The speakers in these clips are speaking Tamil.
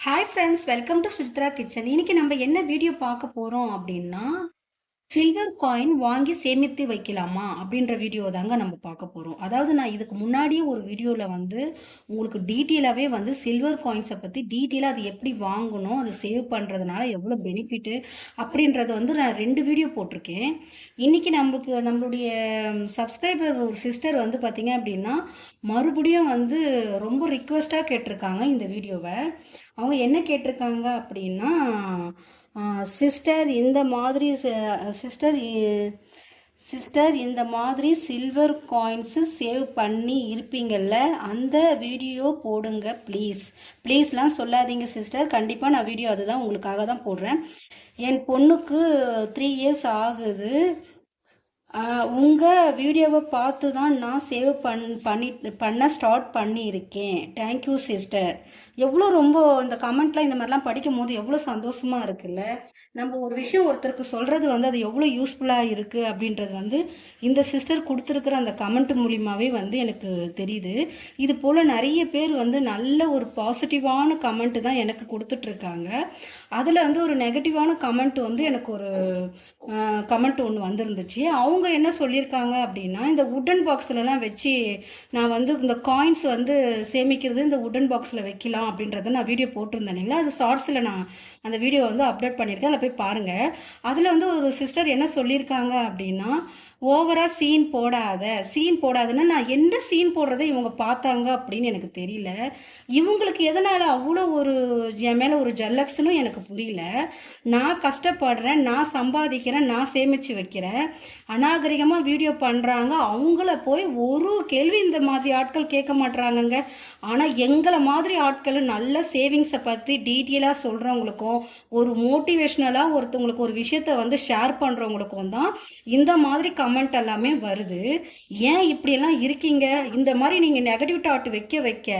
Hi friends welcome to Sujithra kitchen இன்னைக்கு நம்ம என்ன வீடியோ பார்க்க போகிறோம் அப்படின்னா சில்வர் காயின் வாங்கி சேமித்து வைக்கலாமா அப்படின்ற வீடியோ தாங்க நம்ம பார்க்க போகிறோம் அதாவது நான் இதுக்கு முன்னாடியே ஒரு வீடியோவில் வந்து உங்களுக்கு டீட்டெயிலாகவே வந்து சில்வர் காயின்ஸை பற்றி டீட்டெயிலாக அது எப்படி வாங்கணும் அதை சேவ் பண்ணுறதுனால எவ்வளோ பெனிஃபிட்டு அப்படின்றத வந்து நான் ரெண்டு வீடியோ போட்டிருக்கேன். இன்றைக்கி நம்மளுக்கு நம்மளுடைய சப்ஸ்கிரைபர் ஒரு சிஸ்டர் வந்து பார்த்தீங்க அப்படின்னா மறுபடியும் வந்து ரொம்ப ரிக்வெஸ்ட்டாக கேட்டிருக்காங்க இந்த வீடியோவை அவங்க என்ன கேட்டிருக்காங்க அப்படின்னா சிஸ்டர் இந்த மாதிரி சிஸ்டர் சிஸ்டர் இந்த மாதிரி சில்வர் காயின்ஸு சேவ் பண்ணி இருப்பீங்கள்ல அந்த வீடியோ போடுங்க ப்ளீஸ் ப்ளீஸ்லாம் சொல்லாதீங்க சிஸ்டர் கண்டிப்பாக நான் வீடியோ அதுதான் உங்களுக்காக தான் போடுறேன். என் பொண்ணுக்கு த்ரீ இயர்ஸ் ஆகுது. உங்கள் வீடியோவை பார்த்து தான் நான் சேவ் பண் பண்ணி பண்ண ஸ்டார்ட் பண்ணியிருக்கேன். தேங்க்யூ சிஸ்டர் எவ்வளோ ரொம்ப இந்த கமெண்ட்லாம் இந்த மாதிரிலாம் படிக்கும் போது எவ்வளோ சந்தோஷமாக இருக்குல்ல? நம்ம ஒரு விஷயம் ஒருத்தருக்கு சொல்கிறது வந்து அது எவ்வளோ யூஸ்ஃபுல்லாக இருக்குது அப்படின்றது வந்து இந்த சிஸ்டர் கொடுத்துருக்குற அந்த கமெண்ட் மூலியமாகவே வந்து எனக்கு தெரியுது. இது போல் நிறைய பேர் வந்து நல்ல ஒரு பாசிட்டிவான கமெண்ட்டு தான் எனக்கு கொடுத்துட்ருக்காங்க. அதில் வந்து ஒரு நெகட்டிவான கமெண்ட் வந்து எனக்கு ஒரு கமெண்ட் ஒன்று வந்திருந்துச்சு. அவங்க அவங்க என்ன சொல்லியிருக்காங்க அப்படின்னா இந்த உட்டன் பாக்ஸ்லலாம் வச்சு நான் வந்து இந்த காயின்ஸ் வந்து சேமிக்கிறது இந்த உட்டன் பாக்ஸில் வைக்கலாம் அப்படின்றத நான் வீடியோ போட்டிருந்தேன் இல்லைங்களா? அது ஷார்ட்ஸில் நான் அந்த வீடியோ வந்து அப்லோட் பண்ணியிருக்கேன். அதில் போய் பாருங்கள் அதில் வந்து ஒரு சிஸ்டர் என்ன சொல்லியிருக்காங்க அப்படின்னா ஓவராக சீன் போடாத. சீன் போடாதுன்னா நான் என்ன சீன் போடுறதை இவங்க பார்த்தாங்க அப்படின்னு எனக்கு தெரியல. இவங்களுக்கு எதனால் அவ்வளோ ஒரு என் மேலே ஒரு ஜல்லக்ஸ்னும் எனக்கு புரியல. நான் கஷ்டப்படுறேன் நான் சம்பாதிக்கிறேன் நான் சேமித்து வைக்கிறேன். அநாகரிகமாக வீடியோ பண்ணுறாங்க அவங்கள போய் ஒரு கேள்வி இந்த மாதிரி ஆட்கள் கேட்க மாட்டுறாங்கங்க ஆனால் எங்களை மாதிரி ஆட்கள் நல்ல சேவிங்ஸை பற்றி டீட்டெயிலாக சொல்கிறவங்களுக்கும் ஒரு மோட்டிவேஷ்னலாக ஒருத்தவங்களுக்கு ஒரு விஷயத்த வந்து ஷேர் பண்ணுறவங்களுக்கும் தான் இந்த மாதிரி கமெண்ட் எல்லாமே வருது. ஏன் இப்படியெல்லாம் இருக்கீங்க? இந்த மாதிரி நீங்கள் நெகட்டிவ் தாட் வைக்க வைக்க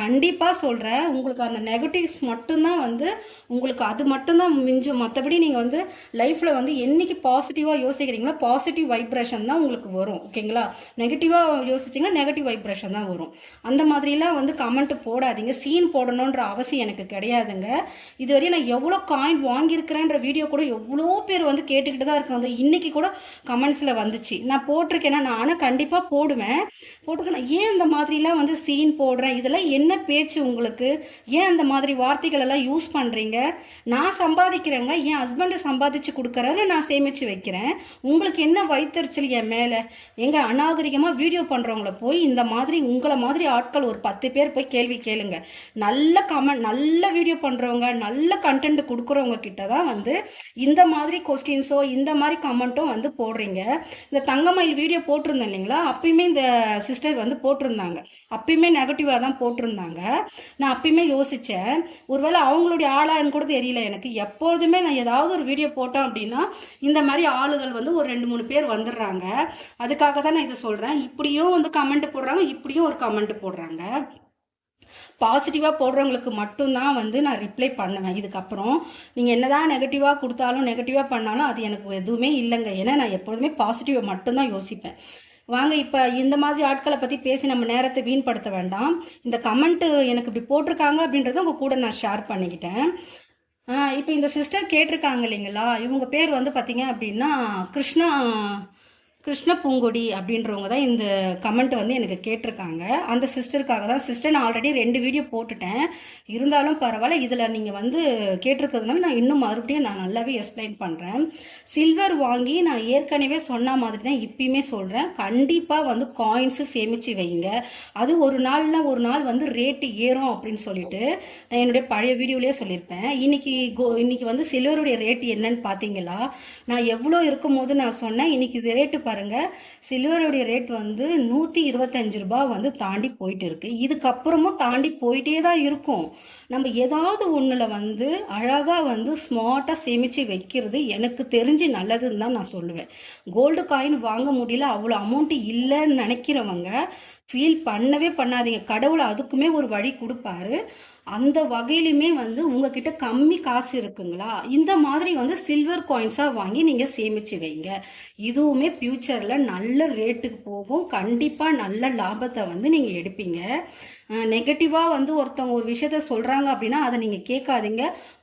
கண்டிப்பாக சொல்கிறேன் உங்களுக்கு அந்த நெகட்டிவ்ஸ் மட்டும்தான் வந்து உங்களுக்கு அது மட்டும்தான் மிஞ்சும் மற்றபடி நீங்கள் வந்து லைஃப்பில் வந்து என்னைக்கு பாசிட்டிவாக யோசிக்கிறீங்களோ பாசிட்டிவ் வைப்ரேஷன் தான் உங்களுக்கு வரும். ஓகேங்களா நெகட்டிவாக யோசிச்சிங்கன்னா நெகட்டிவ் வைப்ரேஷன் தான் வரும். அந்த மாதிரிலாம் வந்து கமெண்ட் போடாதீங்க. சீன் போடணுன்ற அவசியம் எனக்கு கிடையாதுங்க. இதுவரையும் நான் எவ்வளோ காயின் வாங்கியிருக்கிறேன்ற வீடியோ கூட எவ்வளோ பேர் வந்து கேட்டுக்கிட்டு தான் இருக்காங்க. இன்னைக்கு கூட கமெண்ட்ஸில் வந்துச்சு. நான் போட்டிருக்கேன்னா நான் ஆனால் கண்டிப்பாக போடுவேன். போட்டிருக்கேன். ஏன் இந்த மாதிரிலாம் வந்து சீன் போடுறேன்? இதெல்லாம் என்ன பேச்சு உங்களுக்கு? ஏன் அந்த மாதிரி வார்த்தைகள் எல்லாம் யூஸ் பண்ணுறீங்க நான் சம்பாதிக்கிறேங்க என் ஹஸ்பண்டு சம்பாதிச்சு கொடுக்குறாரு நான் சேமித்து வைக்கிறேன். உங்களுக்கு என்ன வைத்தறிச்சல் என் மேலே? எங்கள் அநாகரிகமாக வீடியோ பண்ணுறவங்கள போய் இந்த மாதிரி உங்களை மாதிரி ஆட்கள் ஒரு பத்து பத்து பேர் போய் கேள்வி கேளுங்க. நல்ல கமெண்ட் நல்ல வீடியோ பண்ணுறவங்க நல்ல கண்டென்ட் கொடுக்குறவங்க கிட்ட தான் வந்து இந்த மாதிரி கொஸ்டின்ஸோ இந்த மாதிரி கமெண்ட்டும் வந்து போடுறீங்க. இந்த தங்கமயில் வீடியோ போட்டிருந்தேன் இல்லைங்களா? அப்பயுமே இந்த சிஸ்டர் வந்து போட்டிருந்தாங்க. அப்பயுமே நெகட்டிவாக தான் போட்டிருந்தாங்க. நான் அப்பயுமே யோசித்தேன் ஒருவேளை அவங்களுடைய ஆளான்னு கூட தெரியல எனக்கு. எப்பொழுதுமே நான் ஏதாவது ஒரு வீடியோ போட்டோம் அப்படின்னா இந்த மாதிரி ஆளுகள் வந்து ஒரு ரெண்டு மூணு பேர் வந்துடுறாங்க. அதுக்காக தான் நான் இதை சொல்கிறேன் இப்படியும் வந்து கமெண்ட் போடுறாங்க இப்படியும் ஒரு கமெண்ட் போடுறாங்க. பாசிட்டிவாக போடுறவங்களுக்கு மட்டும்தான் வந்து நான் ரிப்ளை பண்ணுவேன். இதுக்கப்புறம் நீங்கள் என்னதான் நெகட்டிவாக கொடுத்தாலும் நெகட்டிவாக பண்ணாலும் அது எனக்கு எதுவுமே இல்லைங்க. ஏன்னா நான் எப்பொழுதுமே பாசிட்டிவை மட்டும்தான் யோசிப்பேன். வாங்க இப்போ இந்த மாதிரி ஆட்களை பற்றி பேசி நம்ம நேரத்தை வீண்படுத்த வேண்டாம். இந்த கமெண்ட்டு எனக்கு இப்படி போட்டிருக்காங்க அப்படின்றத உங்கள் கூட நான் ஷேர் பண்ணிக்கிட்டேன். இப்போ இந்த சிஸ்டர் கேட்டிருக்காங்க இல்லைங்களா? இவங்க பேர் வந்து பார்த்தீங்க அப்படின்னா கிருஷ்ணா கிருஷ்ண பூங்கொடி அப்படின்றவங்க தான் இந்த கமெண்ட் வந்து எனக்கு கேட்டிருக்காங்க. அந்த சிஸ்டருக்காக தான். சிஸ்டர் நான் ஆல்ரெடி ரெண்டு வீடியோ போட்டுட்டேன். இருந்தாலும் பரவாயில்ல இதில் நீங்கள் வந்து கேட்டிருக்கிறதுனால நான் இன்னும் மறுபடியும் நான் நல்லாவே எக்ஸ்பிளைன் பண்ணுறேன் சில்வர் வாங்கி நான் ஏற்கனவே சொன்ன மாதிரி தான் இப்பயுமே சொல்கிறேன் கண்டிப்பாக வந்து காயின்ஸு சேமித்து வைங்க. அது ஒரு நாள்னா ஒரு நாள் வந்து ரேட்டு ஏறும் அப்படின்னு சொல்லிட்டு நான் என்னுடைய பழைய வீடியோலேயே சொல்லியிருப்பேன். இன்னைக்கு கோ இன்னைக்கு வந்து சில்வருடைய ரேட்டு என்னன்னு பார்த்தீங்களா? நான் எவ்வளோ இருக்கும் போது நான் சொன்னேன் இன்னைக்கு ரேட்டு பாருங்க. சில்வருடைய ரேட் வந்து நூற்றி இருபத்தஞ்சு ரூபா வந்து தாண்டி போயிட்டு இருக்கு. இதுக்கப்புறமும் தாண்டி போயிட்டே தான் இருக்கும். நம்ம ஏதாவது ஒன்றில் வந்து அழகாக வந்து ஸ்மார்ட்டாக சேமித்து வைக்கிறது எனக்கு தெரிஞ்சு நல்லதுன்னு தான் நான் சொல்லுவேன். கோல்டு காயின் வாங்க முடியல அவ்வளோ அமௌண்ட்டு இல்லைன்னு நினைக்கிறவங்க ஃபீல் பண்ணவே பண்ணாதீங்க. கடவுளை அதுக்குமே ஒரு வழி கொடுப்பாரு. அந்த வகையிலுமே வந்து உங்ககிட்ட கம்மி காசு இருக்குங்களா? இந்த மாதிரி வந்து சில்வர் காயின்ஸாக வாங்கி நீங்கள் சேமித்து வைங்க. இதுவுமே ஃப்யூச்சரில் நல்ல ரேட்டுக்கு போகும். கண்டிப்பாக நல்ல லாபத்தை வந்து நீங்கள் எடுப்பீங்க. நெகட்டிவாக வந்து ஒருத்தவங்க ஒரு விஷயத்த சொல்கிறாங்க அப்படின்னா அதை நீங்கள் கேட்காதீங்க.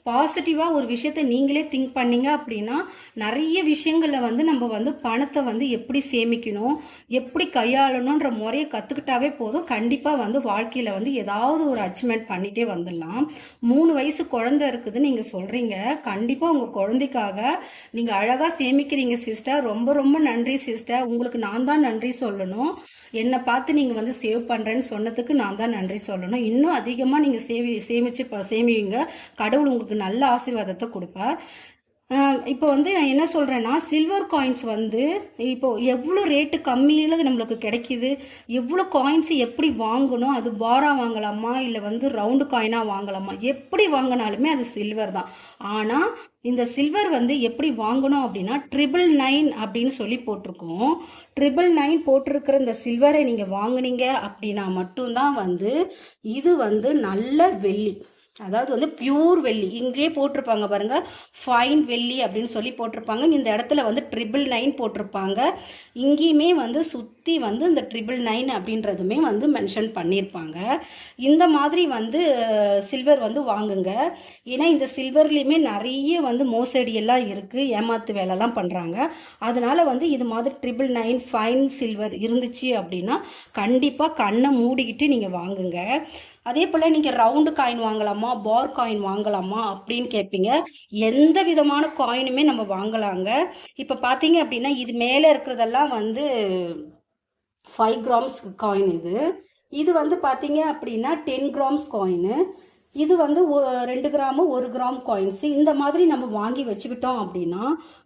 பாசிட்டிவாக ஒரு விஷயத்த நீங்களே திங்க் பண்ணீங்க அப்படின்னா நிறைய விஷயங்களில் வந்து நம்ம வந்து பணத்தை வந்து எப்படி சேமிக்கணும் எப்படி கையாளணுன்ற முறையை கற்றுக்கிட்டாவே போதும். கண்டிப்பாக வந்து வாழ்க்கையில் வந்து ஏதாவது ஒரு அச்சீவ்மெண்ட் பண்ணிகிட்டே வந்துடலாம். மூணு வயசு குழந்தை இருக்குதுன்னு நீங்கள் சொல்கிறீங்க கண்டிப்பாக உங்கள் குழந்தைக்காக நீங்கள் அழகாக சேமிக்கிறீங்க சிஸ்டர் ரொம்ப ரொம்ப நன்றி சிஸ்டர் உங்களுக்கு நான் தான் நன்றி சொல்லணும். என்னை பார்த்து நீங்கள் வந்து சேவ் பண்ணுறேன்னு சொன்னதுக்கு நான் தான் நன்றி சொல்லணும். இன்னும் அதிகமாக நீங்கள் சேவி சேமித்து ப- கடவுள் உங்களுக்கு நல்ல ஆசீர்வாதத்தை கொடுப்பார். இப்போ வந்து நான் என்ன சொல்கிறேன்னா சில்வர் காயின்ஸ் வந்து இப்போ எவ்வளோ ரேட்டு கம்மியில் நம்மளுக்கு கிடைக்கிது? எவ்வளோ காயின்ஸ் எப்படி வாங்கணும்? அது பாரா வாங்கலாமா? இல்லை வந்து ரவுண்டு காயினாக வாங்கலாமா? எப்படி வாங்கினாலுமே அது சில்வர் தான். ஆனால் இந்த சில்வர் வந்து எப்படி வாங்கணும் அப்படின்னா ட்ரிபிள் நைன் அப்படின்னு சொல்லி போட்டிருக்கோம். ட்ரிபிள் நைன் போட்டிருக்கிற இந்த சில்வரை நீங்கள் வாங்குனீங்க அப்படின்னா மட்டும்தான் வந்து இது வந்து நல்ல வெள்ளி. அதாவது வந்து பியூர் வெள்ளி. இங்கேயே போட்டிருப்பாங்க பாருங்க ஃபைன் வெள்ளி அப்படின்னு சொல்லி போட்டிருப்பாங்க. இந்த இடத்துல வந்து ட்ரிபிள் நைன் போட்டிருப்பாங்க. இங்கேயுமே வந்து சுற்றி வந்து இந்த ட்ரிபிள் நைன் அப்படின்றதுமே வந்து மென்ஷன் பண்ணியிருப்பாங்க. இந்த மாதிரி வந்து சில்வர் வந்து வாங்குங்க. ஏன்னா இந்த சில்வர்லேயுமே நிறைய வந்து மோசடி எல்லாம் இருக்குது ஏமாத்து வேலைலாம் பண்ணுறாங்க அதனால வந்து இது மாதிரி ட்ரிபிள் நைன் ஃபைன் சில்வர் இருந்துச்சு அப்படின்னா கண்டிப்பாக கண்ணை மூடிக்கிட்டு நீங்கள் வாங்குங்க. அதே போல் நீங்கள் ரவுண்டு காயின் வாங்கலாமா பார் காயின் வாங்கலாமா அப்படின்னு கேட்பீங்க எந்த விதமான காயினுமே நம்ம வாங்கலாங்க. இப்போ பார்த்தீங்க அப்படின்னா இது மேலே இருக்கிறதெல்லாம் வந்து ஃபைவ் கிராம்ஸ் காயின் இது. இது வந்து பார்த்தீங்க அப்படின்னா டென் கிராம்ஸ் காயினு இது வந்து ரெண்டு கிராமு ஒரு கிராம் காயின்ஸ் இந்த மாதிரி நம்ம வாங்கி வச்சுக்கிட்டோம் அப்படின்னா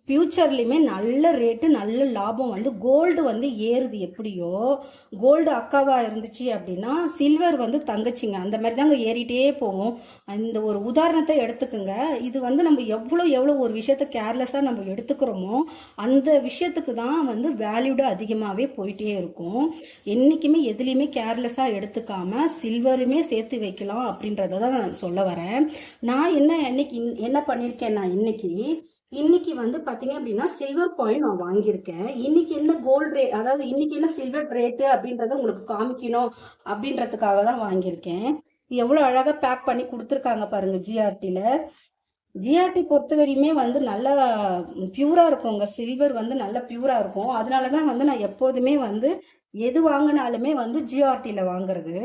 ஃப்யூச்சர்லேயுமே நல்ல ரேட்டு நல்ல லாபம் வந்து கோல்டு வந்து ஏறுது. எப்படியோ? கோல்டு அக்காவாக இருந்துச்சு அப்படின்னா சில்வர் வந்து தங்கச்சிங்க. அந்த மாதிரி தாங்க ஏறிட்டே போகும். அந்த ஒரு உதாரணத்தை எடுத்துக்கோங்க. இது வந்து நம்ம எவ்வளோ எவ்வளோ ஒரு விஷயத்த கேர்லெஸ்ஸாக நம்ம எடுத்துக்கிறோமோ அந்த விஷயத்துக்கு தான் வந்து வேல்யூடு அதிகமாகவே போயிட்டே இருக்கும். என்றைக்குமே எதுலேயுமே கேர்லெஸ்ஸாக எடுத்துக்காமல் சில்வருமே சேர்த்து வைக்கலாம் அப்படின்றத தான் நான் சொல்ல வரேன். நான் என்ன இன்னைக்கு இன்- என்ன பண்ணியிருக்கேன் நான் இன்னைக்கு இன்னைக்கு வந்து பாத்தீங்க அப்படின்னா சில்வர் காயின் நான் வாங்கியிருக்கேன். இன்னைக்கு என்ன கோல்டு ரேட் அதாவது இன்னைக்கு என்ன சில்வர் ரேட்டு அப்படின்றத உங்களுக்கு காமிக்கணும் அப்படின்றதுக்காக தான் வாங்கியிருக்கேன். எவ்வளோ அழகாக பேக் பண்ணி கொடுத்துருக்காங்க பாருங்க ஜிஆர்டியில் ஜிஆர்டி பொறுத்தவரையுமே வந்து நல்லா பியூராக இருக்குங்க. சில்வர் வந்து நல்லா பியூராக இருக்கும். அதனால தான் வந்து நான் எப்போதுமே வந்து எது வாங்கினாலுமே வந்து ஜிஆர்டியில் வாங்குறது.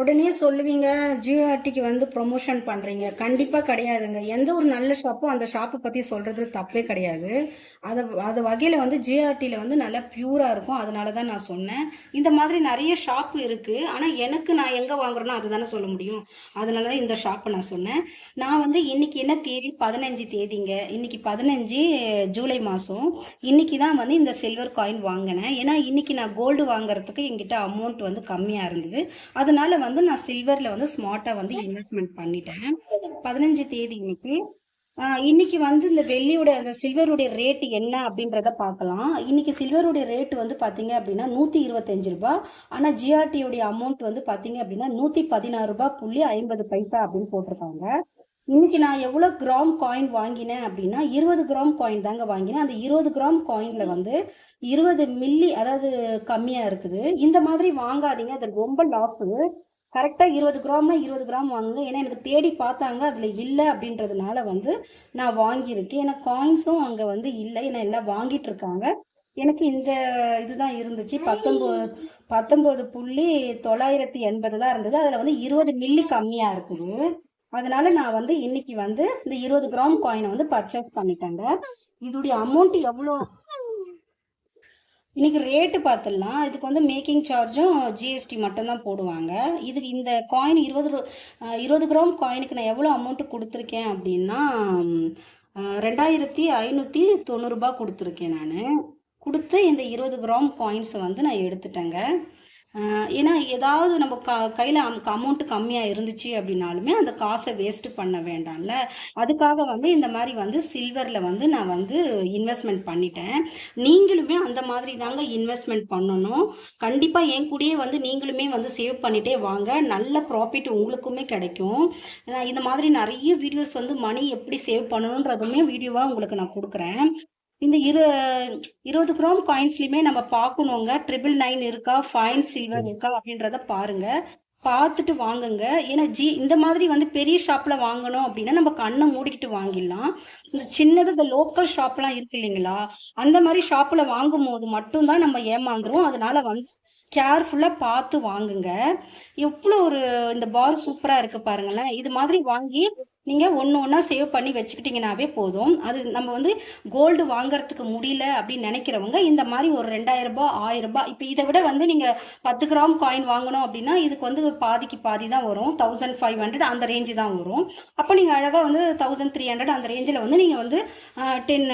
உடனே சொல்லுவீங்க ஜிஆர்டிக்கு வந்து ப்ரொமோஷன் பண்ணுறீங்க கண்டிப்பாக கிடையாதுங்க. எந்த ஒரு நல்ல ஷாப்போ அந்த ஷாப்பை பற்றி சொல்கிறது தப்பே கிடையாது. அதை அது வகையில் வந்து ஜிஆர்டியில் வந்து நல்லா பியூராக இருக்கும். அதனால தான் நான் சொன்னேன். இந்த மாதிரி நிறைய ஷாப் இருக்குது ஆனால் எனக்கு நான் எங்கே வாங்குறேனோ அதுதானே சொல்ல முடியும். அதனால தான் இந்த ஷாப்பை நான் சொன்னேன். நான் வந்து இன்னைக்கு என்ன தேதி? பதினஞ்சு தேதிங்க. இன்னைக்கு பதினஞ்சு ஜூலை மாதம் இன்னைக்கு தான் வந்து இந்த சில்வர் காயின் வாங்கினேன். ஏன்னா இன்னைக்கு நான் கோல்டு வாங்குறதுக்கு என்கிட்ட அமௌண்ட் வந்து கம்மியாக இருந்தது. அதனால வந்து நான் சில்வரில் வந்து ஸ்மார்ட்டாக வந்து இன்வெஸ்ட்மெண்ட் பண்ணிட்டேன். பதினஞ்சு தேதி இன்னைக்கு. இன்னைக்கு வந்து இந்த வெள்ளியோட அந்த சில்வருடைய ரேட் என்ன அப்படின்றத பார்க்கலாம். இன்னைக்கு சில்வருடைய ரேட் வந்து பார்த்தீங்க அப்படின்னா நூற்றி இருபத்தஞ்சு ரூபாய். ஆனால் ஜிஆர்டியோடைய அமௌண்ட் வந்து பார்த்தீங்க அப்படின்னா நூற்றி பதினாறு ரூபாய் புள்ளி ஐம்பது பைசா அப்படின்னு போட்டிருக்காங்க. இன்னைக்கு நான் எவ்வளோ கிராம் காயின் வாங்கினேன் அப்படின்னா இருபது கிராம் காயின் தாங்க வாங்கினேன். அந்த இருபது கிராம் காயின்ல வந்து இருபது மில்லி அதாவது கம்மியாக இருக்குது. இந்த மாதிரி வாங்காதீங்க. அது ரொம்ப லாஸு கரெக்டாக இருபது கிராம்னா இருபது கிராம் வாங்குங்க. ஏன்னா எனக்கு தேடி பார்த்தாங்க அதில் இல்லை அப்படின்றதுனால வந்து நான் வாங்கியிருக்கேன். ஏன்னா காயின்ஸும் அங்கே வந்து இல்லை. ஏன்னா எல்லாம் வாங்கிட்டு இருக்காங்க. எனக்கு இந்த இதுதான் இருந்துச்சு. பத்தொம்போது பத்தொம்போது புள்ளி தொள்ளாயிரத்தி எண்பது தான் இருந்தது. அதில் வந்து இருபது மில்லி கம்மியாக இருக்குது. அதனால நான் வந்து இன்னைக்கு வந்து இந்த இருபது கிராம் காயினை வந்து பர்ச்சேஸ் பண்ணிட்டேங்க. இதோடைய அமௌண்ட் எவ்வளோ இன்றைக்கி ரேட்டு பார்த்துடலாம். இதுக்கு வந்து மேக்கிங் சார்ஜும் ஜிஎஸ்டி மட்டும்தான் போடுவாங்க. இதுக்கு இந்த காயின் இருபது ரூ- இருபது கிராம் காயினுக்கு நான் எவ்வளோ அமௌண்ட்டு கொடுத்துருக்கேன் அப்படின்னா ரெண்டாயிரத்தி ஐநூற்றி தொண்ணூறுபா கொடுத்துருக்கேன் நான். கொடுத்து இந்த இருபது கிராம் காயின்ஸை வந்து நான் எடுத்துட்டேங்க. ஏன்னா ஏதாவது நம்ம க கையில் அமௌண்ட்டு கம்மியாக இருந்துச்சு அப்படின்னாலுமே அந்த காசை வேஸ்ட் பண்ண வேண்டாம்ல. அதுக்காக வந்து இந்த மாதிரி வந்து சில்வரில் வந்து நான் வந்து இன்வெஸ்ட்மெண்ட் பண்ணிட்டேன். நீங்களுமே அந்த மாதிரி தாங்க இன்வெஸ்ட்மெண்ட் பண்ணணும். கண்டிப்பாக என் கூடயே வந்து நீங்களுமே வந்து சேவ் பண்ணிட்டே வாங்க. நல்ல ப்ராஃபிட் உங்களுக்குமே கிடைக்கும். நான் இந்த மாதிரி நிறைய வீடியோஸ் வந்து மணி எப்படி சேவ் பண்ணணுன்றதுமே வீடியோவாக உங்களுக்கு நான் கொடுக்குறேன். இந்த இரு இருபது கிராம் காயின்ஸ்லயுமே நம்ம பார்க்கணுங்க ட்ரிபிள் நைன் இருக்கா ஃபைன் சில்வர் இருக்கா அப்படின்றத பாருங்க. பார்த்துட்டு வாங்குங்க. ஏன்னா ஜி இந்த மாதிரி வந்து பெரிய ஷாப்ல வாங்கணும் அப்படின்னா நம்ம கண்ணை மூடிக்கிட்டு வாங்கிடலாம். இந்த சின்னது இந்த லோக்கல் ஷாப்லாம் இருக்கு இல்லைங்களா? அந்த மாதிரி ஷாப்ல வாங்கும் போது மட்டும்தான் நம்ம ஏமாந்துரும் அதனால வந்து கேர்ஃபுல்லாக பார்த்து வாங்குங்க. எவ்வளோ ஒரு இந்த பார் சூப்பராக இருக்கு பாருங்களேன். இது மாதிரி வாங்கி நீங்கள் ஒன்று ஒன்றா சேவ் பண்ணி வச்சுக்கிட்டிங்கனாவே போதும். அது நம்ம வந்து கோல்டு வாங்குறதுக்கு முடியல அப்படின்னு நினைக்கிறவங்க இந்த மாதிரி ஒரு ரெண்டாயிரரூபா ஆயிரரூபா ஆயிரம் ரூபாய் இப்போ இதை விட வந்து நீங்கள் பத்து கிராம் காயின் வாங்கணும் அப்படின்னா இதுக்கு வந்து பாதிக்கு பாதி தான் வரும். தௌசண்ட் ஃபைவ் ஹண்ட்ரட் அந்த ரேஞ்சு தான் வரும். அப்போ நீங்கள் அழகாக வந்து தௌசண்ட் த்ரீ ஹண்ட்ரட் அந்த ரேஞ்சில் வந்து நீங்கள் வந்து டென்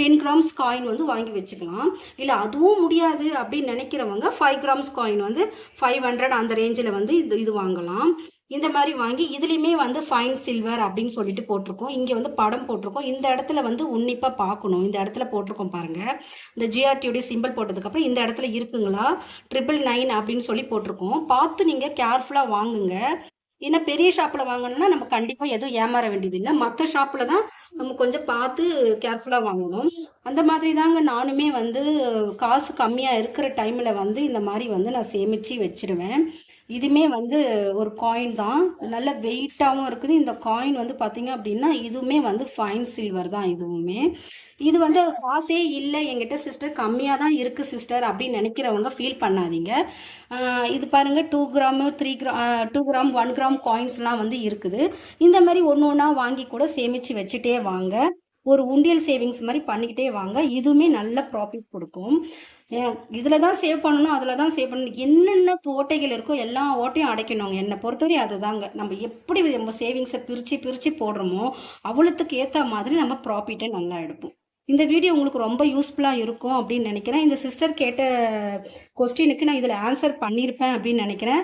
டென் கிராம்ஸ் காயின் வந்து வாங்கி வச்சுக்கலாம். இல்லை அதுவும் முடியாது அப்படின்னு நினைக்கிறவங்க ஃபைவ் கிராம்ஸ் காயின் வந்து ஃபைவ் ஹண்ட்ரட் அந்த ரேஞ்சில் வந்து இது இது வாங்கலாம். இந்த மாதிரி வாங்கி இதுலேயுமே வந்து ஃபைன் சில்வர் அப்படின்னு சொல்லிட்டு போட்டிருக்கோம். இங்கே வந்து படம் போட்டிருக்கோம். இந்த இடத்துல வந்து உன்னிப்பாக பார்க்கணும். இந்த இடத்துல போட்டிருக்கோம் பாருங்கள் இந்த ஜிஆர்டியோடைய சிம்பிள் போட்டதுக்கப்புறம் இந்த இடத்துல இருக்குங்களா? ட்ரிபிள் நைன் அப்படின்னு சொல்லி போட்டிருக்கோம். பார்த்து நீங்கள் கேர்ஃபுல்லாக வாங்குங்க. ஏன்னா பெரிய ஷாப்பில் வாங்கணும்னா நம்ம கண்டிப்பாக எதுவும் ஏமாற வேண்டியது இல்லை மற்ற ஷாப்பில் தான் நம்ம கொஞ்சம் பார்த்து கேர்ஃபுல்லாக வாங்கணும். அந்த மாதிரி தாங்க நானுமே வந்து காசு கம்மியாக இருக்கிற டைமில் வந்து இந்த மாதிரி வந்து நான் சேமித்து வச்சிருவேன். இதுவுமே வந்து ஒரு காயின் தான். நல்ல வெயிட்டாகவும் இருக்குது. இந்த காயின் வந்து பார்த்தீங்க அப்படின்னா இதுவுமே வந்து ஃபைன் சில்வர் தான் இதுவுமே. இது வந்து காசே இல்லை. எங்கிட்ட சிஸ்டர் கம்மியாக தான் இருக்குது சிஸ்டர் அப்படின்னு நினைக்கிறவங்க ஃபீல் பண்ணாதீங்க. இது பாருங்க two gram three gram two gram one gram காயின்ஸ்லாம் வந்து இருக்குது. இந்த மாதிரி ஒன்று ஒன்றா வாங்கி கூட சேமித்து வச்சுட்டே வாங்க. ஒரு உண்டியல் சேவிங்ஸ் மாதிரி பண்ணிக்கிட்டே வாங்க. இதுவுமே நல்ல ப்ராஃபிட் கொடுக்கும். இதில் தான் சேவ் பண்ணணும் அதில் தான் சேவ் பண்ணணும். என்னென்ன ஓட்டைகள் இருக்கோ எல்லா ஓட்டையும் அடைக்கணுங்க என்னை பொறுத்தவரை அதுதாங்க. நம்ம எப்படி நம்ம சேவிங்ஸை பிரித்து பிரித்து போடுறோமோ அவ்வளோத்துக்கு ஏற்ற மாதிரி நம்ம ப்ராஃபிட்டை நல்லா எடுப்போம். இந்த வீடியோ உங்களுக்கு ரொம்ப யூஸ்ஃபுல்லாக இருக்கும் அப்படின்னு நினைக்கிறேன். இந்த சிஸ்டர் கேட்ட கொஸ்டினுக்கு நான் இதில் ஆன்சர் பண்ணியிருப்பேன் அப்படின்னு நினைக்கிறேன்.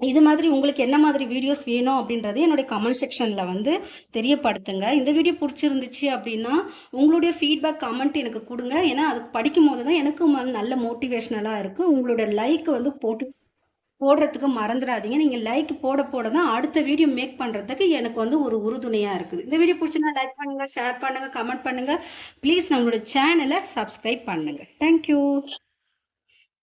இது மாதிரி உங்களுக்கு என்ன மாதிரி வீடியோஸ் வேணும் அப்படின்றது என்னுடைய கமெண்ட் செக்ஷனில் வந்து தெரியப்படுத்துங்க. இந்த வீடியோ பிடிச்சிருந்துச்சு அப்படின்னா உங்களுடைய ஃபீட்பேக் கமெண்ட் எனக்கு கொடுங்க. ஏன்னா அது படிக்கும் போது தான் எனக்கும் ம- நல்ல மோட்டிவேஷ்னலாக இருக்கும் உங்களோட லைக் வந்து போட்டு போடுறதுக்கு மறந்துடாதீங்க. நீங்கள் லைக் போட போட தான் அடுத்த வீடியோ மேக் பண்ணுறதுக்கு எனக்கு வந்து ஒரு உறுதுணையாக இருக்குது. இந்த வீடியோ பிடிச்சிருந்தா லைக் பண்ணுங்கள் ஷேர் பண்ணுங்கள் கமெண்ட் பண்ணுங்கள் ப்ளீஸ் நம்மளோட சேனலை சப்ஸ்கிரைப் பண்ணுங்கள் தேங்க்யூ